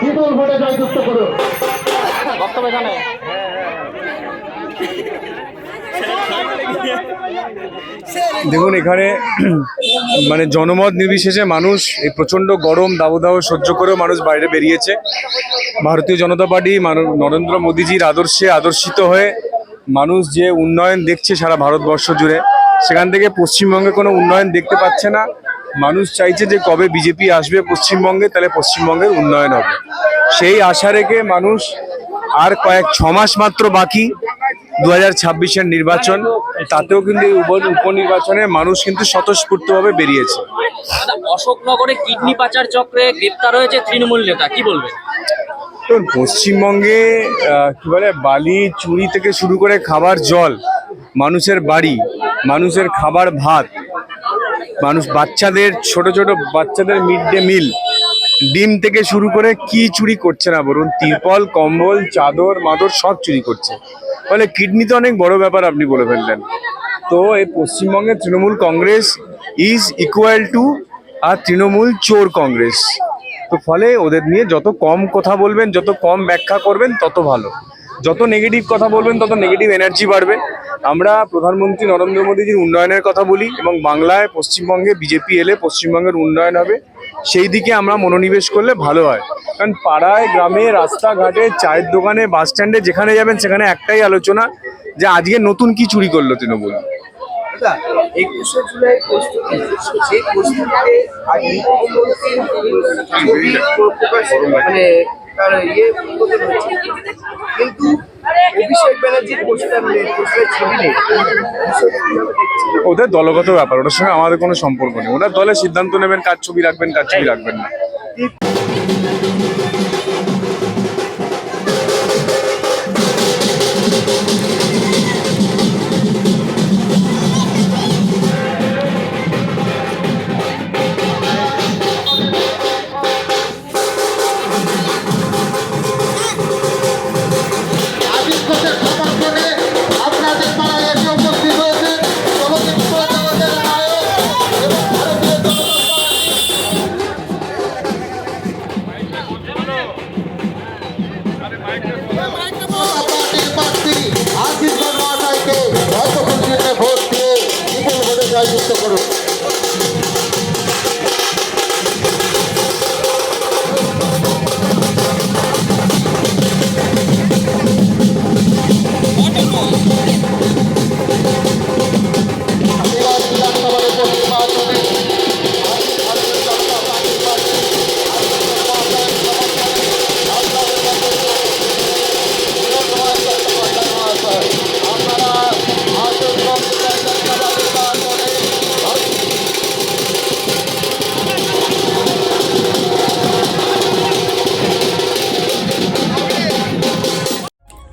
বিপুল ভোটে জয়যুক্ত করুন। বক্তব্য এখানে। দেখুন এখানে মানে জনমত নির্বিশেষে মানুষ এই প্রচণ্ড গরম দাবদাহ সহ্য করেও মানুষ বাইরে বেরিয়েছে। ভারতীয় জনতা পার্টি নরেন্দ্র মোদীজির আদর্শে আদর্শিত হয়ে মানুষ যে উন্নয়ন দেখছে সারা ভারতবর্ষ জুড়ে সেখান থেকে পশ্চিমবঙ্গে কোনো উন্নয়ন দেখতে পাচ্ছে না। মানুষ চাইছে যে কবে বিজেপি আসবে পশ্চিমবঙ্গে তাহলে পশ্চিমবঙ্গের উন্নয়ন হবে। সেই আশা রেখে মানুষ আর কয়েক ছ মাস মাত্র বাকি দু হাজার ছাব্বিশের নির্বাচন। তাতেও কিন্তু এই উপ- উপনির্বাচনে মানুষ কিন্তু স্বতঃস্ফূর্তভাবে বেরিয়েছে। অশোকনগরে কিডনি পাচার চক্রে গ্রেপ্তার হয়েছে তৃণমূল নেতা কি বলবেন? তো পশ্চিমবঙ্গে কি বলে বালি চুরি থেকে শুরু করে খাবার জল মানুষের বাড়ি মানুষের খাবার ভাত মানুষ বাচ্চাদের, ছোট ছোট বাচ্চাদের মিড ডে মিল। ডিম থেকে শুরু করে কি চুরি করছে না বলুন, তিরপল, কম্বল, চাদর, মাদর সব চুরি করছে। ফলে কিডনি তো অনেক বড় ব্যাপার আপনি বলে ফেললেন। তো এই পশ্চিমবঙ্গের Trinamool Congress is equal to আর তৃণমূল চোর কংগ্রেস। তো ফলে ওদের নিয়ে যত কম কথা বলবেন, যত কম ব্যাখ্যা করবেন, তত ভালো। যত নেগেটিভ কথা বলবেন, তত নেগেটিভ এনার্জি বাড়বে। আমরা প্রধানমন্ত্রী নরেন্দ্র মোদীজির উন্নয়নের কথা বলি এবং বাংলায় পশ্চিমবঙ্গে বিজেপি এলে পশ্চিমবঙ্গের উন্নয়ন হবে, সেই দিকে আমরা মনোনিবেশ করলে ভালো হয়। কারণ পাড়ায়, গ্রামে, রাস্তাঘাটে, চায়ের দোকানে, বাস স্ট্যান্ডে, যেখানে যাবেন সেখানে একটাই আলোচনা যে আজকে নতুন কি চুরি করল তৃণমূল। মুখ্যমন্ত্রীর মানে ইয়ে কিন্তু ওদের দলগত ব্যাপার ওটার সঙ্গে আমাদের কোনো সম্পর্ক নেই। ওনার দলে সিদ্ধান্ত নেবেন কার ছবি রাখবেন, কার ছবি রাখবেন না।